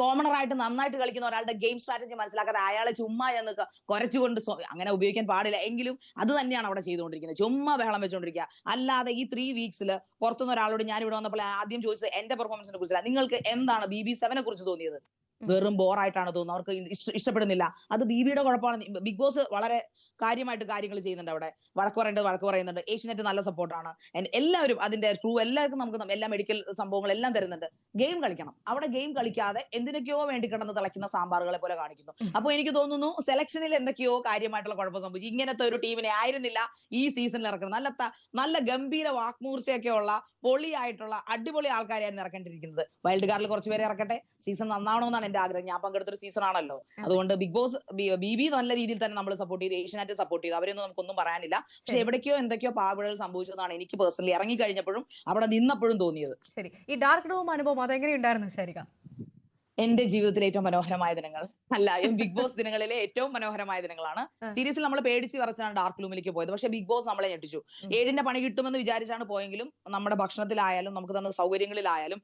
കോമണർ ആയിട്ട് നന്നായിട്ട് കളിക്കുന്ന ഒരാളുടെ ഗെയിം സ്ട്രാറ്റജി മനസ്സിലാക്കാതെ അയാളെ ചുമ്മാ എന്ന് കുറച്ചുകൊണ്ട് അങ്ങനെ ഉപയോഗിക്കാൻ പാടില്ല. എങ്കിലും അത് തന്നെയാണ് അവിടെ ചെയ്തുകൊണ്ടിരിക്കുന്നത്. ചുമ്മാ ബഹളം വെച്ചുകൊണ്ടിരിക്കുക അല്ലാതെ ഈ ത്രീ വീക്സിൽ പുറത്തുനിന്ന് ഒരാളോട് ഞാൻ ഇവിടെ വന്നപ്പോൾ ആദ്യം ചോദിച്ചത് എന്റെ പെർഫോമൻസിനെ കുറിച്ചല്ല നിങ്ങൾക്ക് എന്താണ് ബി ബി സെവനെ കുറിച്ച് തോന്നിയത്? വെറും ബോറായിട്ടാണ് തോന്നുന്നത്. അവർക്ക് ഇഷ്ടപ്പെടുന്നില്ല. അത് ബി ബിയുടെ കുഴപ്പമാണ് ബിഗ് ബോസ് വളരെ കാര്യമായിട്ട് കാര്യങ്ങൾ ചെയ്യുന്നുണ്ട് അവിടെ. വഴക്ക് പറയേണ്ടത് വഴക്ക് പറയുന്നുണ്ട്. ഏഷ്യനെറ്റ് നല്ല സപ്പോർട്ടാണ്. എല്ലാവരും അതിന്റെ ട്രൂ എല്ലാവർക്കും നമുക്ക് എല്ലാ മെഡിക്കൽ സംഭവങ്ങൾ എല്ലാം തരുന്നുണ്ട്. ഗെയിം കളിക്കണം. അവിടെ ഗെയിം കളിക്കാതെ എന്തിനൊക്കെയോ വേണ്ടി കിടന്ന് തിളയ്ക്കുന്ന സാമ്പാറുകളെ പോലെ കാണിക്കുന്നു. അപ്പൊ എനിക്ക് തോന്നുന്നു സെലക്ഷനിൽ എന്തൊക്കെയോ കാര്യമായിട്ടുള്ള കുഴപ്പം സംഭവിച്ചു. ഇങ്ങനത്തെ ഒരു ടീമിനെ ആയിരുന്നില്ല ഈ സീസണിൽ ഇറക്കുന്നത്. നല്ല നല്ല ഗംഭീര വാക്മൂർച്ചയൊക്കെ ഉള്ള പൊളിയായിട്ടുള്ള അടിപൊളി ആൾക്കാരെയാണ് ഇറക്കേണ്ടിയിരിക്കുന്നത്. വൈൽഡ് കാർഡിൽ കുറച്ചുപേരെ ഇറക്കട്ടെ. സീസൺ നന്നാവണമെന്നാണ് എന്റെ ആഗ്രഹം. ഞാൻ പങ്കെടുത്തൊരു സീസൺ ആണല്ലോ. അതുകൊണ്ട് ബിഗ് ബോസ് ബി ബി നല്ല രീതിയിൽ തന്നെ നമ്മൾ സപ്പോർട്ട് ചെയ്തു. ഏഷ്യനായിട്ട് സപ്പോർട്ട് ചെയ്തു. അവരൊന്നും നമുക്കൊന്നും പറയാനില്ല. പക്ഷെ. എവിടേക്കോ എന്തൊക്കെയോ പാവുകൾ സംഭവിച്ചതാണ് എനിക്ക് പേഴ്സണലി ഇറങ്ങി കഴിഞ്ഞപ്പോഴും അവിടെ നിന്നപ്പോഴും തോന്നിയത്. ശരി. ഈ ഡാർക്ക് റൂം അനുഭവം അതെങ്ങനെയുണ്ടായിരുന്നു ശരിക? എന്റെ ജീവിതത്തിലെ ഏറ്റവും മനോഹരമായ ദിനങ്ങൾ. അല്ല ബിഗ് ബോസ് ദിനങ്ങളിലെ ഏറ്റവും മനോഹരമായ ദിനങ്ങളാണ്. സീരീസിൽ നമ്മൾ പേടിച്ച് വരച്ചാണ് ഡാർക്ക് റൂമിലേക്ക് പോയത്. പക്ഷെ ബിഗ് ബോസ് നമ്മളെ ഞെട്ടിച്ചു. ഏഴിന്റെ പണി കിട്ടുമെന്ന് വിചാരിച്ചാണ് പോയെങ്കിലും നമ്മുടെ ഭക്ഷണത്തിലായാലും നമുക്ക് തന്ന സൗകര്യങ്ങളിലായാലും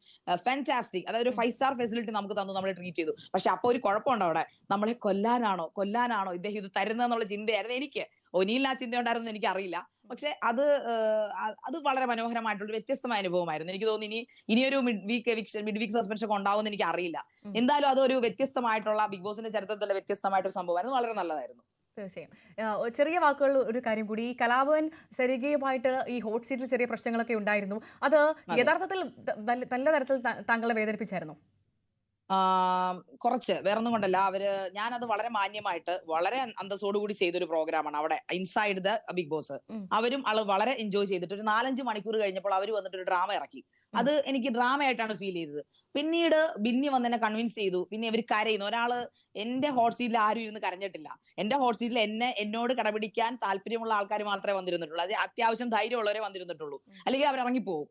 ഫാന്റാസ്റ്റിക് അതായത് ഒരു ഫൈവ് സ്റ്റാർ ഫെസിലിറ്റി നമുക്ക് തന്നു നമ്മളെ ട്രീറ്റ് ചെയ്തു. പക്ഷെ അപ്പൊ ഒരു കുഴപ്പമുണ്ട് അവിടെ. നമ്മളെ കൊല്ലാനാണോ? കൊല്ലാനാണോ ഇദ്ദേഹം ഇത് തരുന്നതെന്നുള്ള ചിന്തയായിരുന്നു എനിക്ക്. ഒനിയിൽ ആ ചിന്ത ഉണ്ടായിരുന്നു എനിക്ക് അറിയില്ല പക്ഷെ അത് അത് വളരെ മനോഹരമായിട്ടുള്ള വ്യത്യസ്തമായ അനുഭവമായിരുന്നു. എനിക്ക് തോന്നി ഇനി ഇനിയൊരു mid week eviction mid week suspension ഒക്കെ ഉണ്ടാവുമെന്ന് എനിക്ക് അറിയില്ല. എന്തായാലും അതൊരു വ്യത്യസ്തമായിട്ടുള്ള ബിഗ് ബോസിന്റെ ചരിത്രത്തിലെ വ്യത്യസ്തമായിട്ടൊരു സംഭവമായിരുന്നു. വളരെ നല്ലതായിരുന്നു. തീർച്ചയായും. ചെറിയ വാക്കുകൾ ഒരു കാര്യം കൂടി. ഈ കലാഭവൻ സരികയുമായിട്ട് ഈ ഹോട്ട് സീറ്റിൽ ചെറിയ പ്രശ്നങ്ങളൊക്കെ ഉണ്ടായിരുന്നു. അത് യഥാർത്ഥത്തിൽ നല്ല- തരത്തിൽ താങ്കളെ വേദനിപ്പിച്ചായിരുന്നു? കുറച്ച് വേറൊന്നും കൊണ്ടല്ല. അവർ ഞാനത് വളരെ മാന്യമായിട്ട് വളരെ അന്തസ്സോടു കൂടി ചെയ്തൊരു പ്രോഗ്രാമാണ് അവിടെ ഇൻസൈഡ് ദ ബിഗ് ബോസ് അവരും ആൾ വളരെ എൻജോയ് ചെയ്തിട്ട് ഒരു നാലഞ്ച് മണിക്കൂർ കഴിഞ്ഞപ്പോൾ അവർ വന്നിട്ട് ഒരു ഡ്രാമ ഇറക്കി അത് എനിക്ക് ഡ്രാമ ആയിട്ടാണ് ഫീൽ ചെയ്തത്. പിന്നീട് ബിന്നി വന്ന് എന്നെ കൺവിൻസ് ചെയ്തു. പിന്നെ ഇവർ കരയുന്നു. ഒരാൾ എന്റെ ഹോട്ട് സീറ്റിൽ ആരും ഇരുന്ന് കരഞ്ഞിട്ടില്ല. എന്റെ ഹോട്ട് സീറ്റിൽ എന്നെ എന്നോട് കടപിടിക്കാൻ താല്പര്യമുള്ള ആൾക്കാർ മാത്രമേ വന്നിരുന്നിട്ടുള്ളൂ. അത് അത്യാവശ്യം ധൈര്യമുള്ളവരെ വന്നിരുന്നിട്ടുള്ളൂ. അല്ലെങ്കിൽ അവർ ഇറങ്ങിപ്പോകും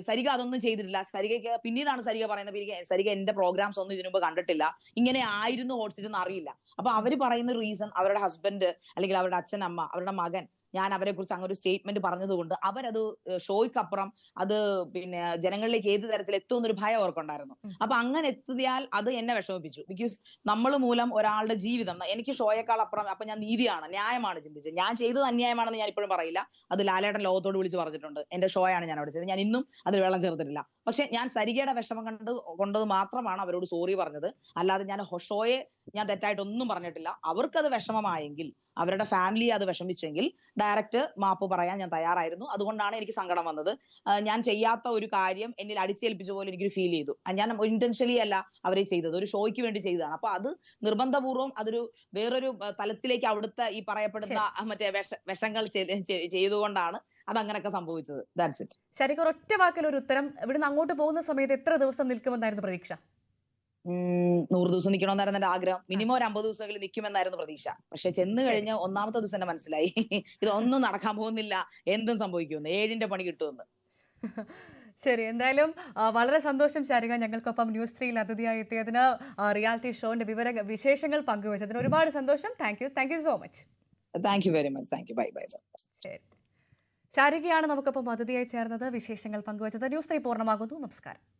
സരിക അതൊന്നും ചെയ്തിട്ടില്ല. സരികയ്ക്ക് പിന്നീടാണ് സരിക പറയുന്നത് "പിരിക- സരിക എന്റെ പ്രോഗ്രാംസ് ഒന്നും ഇതിനു മുമ്പ് കണ്ടിട്ടില്ല. ഇങ്ങനെ ആയിരുന്നു ഹോട്ട് സീറ്റ് എന്ന് അറിയില്ല അപ്പൊ അവർ പറയുന്ന റീസൺ അവരുടെ ഹസ്ബൻഡ് അല്ലെങ്കിൽ അവരുടെ അച്ഛൻ അമ്മ അവരുടെ മകൻ ഞാൻ അവരെ കുറിച്ച് അങ്ങനെ ഒരു സ്റ്റേറ്റ്മെന്റ് പറഞ്ഞതുകൊണ്ട് അവരത് ഷോയ്ക്കപ്പുറം അത് പിന്നെ ജനങ്ങളിലേക്ക് ഏത് തരത്തിൽ എത്തുമെന്നൊരു ഭയം അവർക്കുണ്ടായിരുന്നു. അപ്പൊ അങ്ങനെ എത്തിയാൽ അത് എന്നെ വിഷമിപ്പിച്ചു. ബിക്കോസ് നമ്മൾ മൂലം ഒരാളുടെ ജീവിതം എനിക്ക് ഷോയേക്കാൾ അപ്പുറം അപ്പൊ ഞാൻ നീതിയാണ് ന്യായമാണ് ചിന്തിച്ചത്. ഞാൻ ചെയ്തത് അന്യായമാണെന്ന് ഞാൻ ഇപ്പോഴും പറയില്ല. അത് ലാലേട്ടൻ ലോകത്തോട് വിളിച്ച് പറഞ്ഞിട്ടുണ്ട്. എന്റെ ഷോയാണ് ഞാൻ അവിടെ ചെയ്തത് ഞാൻ ഇന്നും അതിൽ വെള്ളം ചേർത്തിട്ടില്ല. പക്ഷെ ഞാൻ സരികയുടെ വിഷമം കണ്ടത് കൊണ്ടത് മാത്രമാണ് അവരോട് സോറി പറഞ്ഞത്. അല്ലാതെ ഞാൻ ഹൊഷോയെ ഞാൻ തെറ്റായിട്ടൊന്നും പറഞ്ഞിട്ടില്ല. അവർക്കത് വിഷമമായെങ്കിൽ അവരുടെ ഫാമിലി അത് വിഷമിച്ചെങ്കിൽ ഡയറക്റ്റ് മാപ്പ് പറയാൻ ഞാൻ തയ്യാറായിരുന്നു. അതുകൊണ്ടാണ് എനിക്ക് സങ്കടം വന്നത്. ഞാൻ ചെയ്യാത്ത ഒരു കാര്യം എന്നിൽ അടിച്ചേൽപ്പിച്ച പോലെ എനിക്കൊരു ഫീൽ ചെയ്തു. ഞാൻ ഇന്റൻഷ്യലി അല്ല അവരെ ചെയ്തത്. ഒരു ഷോയ്ക്ക് വേണ്ടി ചെയ്തതാണ്. അപ്പൊ അത് നിർബന്ധപൂർവം അതൊരു വേറൊരു തലത്തിലേക്ക് അവിടുത്തെ ഈ പറയപ്പെടുന്ന മറ്റേ വിഷ വിഷങ്ങൾ ചെയ്തുകൊണ്ടാണ് അത് അങ്ങനെയൊക്കെ സംഭവിച്ചത്. ദാറ്റ്സ് ഇറ്റ് ശരിക്കും ഒറ്റ വാക്കിൽ ഒരു ഉത്തരം ഇവിടുന്ന് അങ്ങോട്ട് പോകുന്ന സമയത്ത് എത്ര ദിവസം നിൽക്കുമെന്നായിരുന്നു പ്രതീക്ഷ? നൂറ് ദിവസം നിൽക്കണമെന്നായിരുന്നു എന്റെ ആഗ്രഹം. മിനിമം ഒരു അമ്പത് ദിവസമെങ്കിലും നിൽക്കുമെന്നായിരുന്നു പ്രതീക്ഷ. പക്ഷെ ചെന്ന് കഴിഞ്ഞ ഒന്നാമത്തെ ദിവസം തന്നെ മനസ്സിലായി. ഇതൊന്നും നടക്കാൻ പോകുന്നില്ല. എന്തും സംഭവിക്കുമെന്ന്. ഏഴിന്റെ പണി കിട്ടുമെന്ന്. ശരി എന്തായാലും വളരെ സന്തോഷം ശാരിക ഞങ്ങൾക്കൊപ്പം ന്യൂസ് ത്രീയിൽ അതിഥിയായി എത്തിയതിന് റിയാലിറ്റി ഷോന്റെ വിവര വിശേഷങ്ങൾ പങ്കുവച്ചതിന് ഒരുപാട് സന്തോഷം. Thank you. Thank you so much. Thank you very much. Thank you. Bye bye bye. ശരി. ശാരികയാണ് നമുക്കൊപ്പം അതിഥിയായി ചേർന്നത്. വിശേഷങ്ങൾ പങ്കുവച്ചത് ന്യൂസ് ത്രീ പൂർണമാകുന്നു. നമസ്കാരം.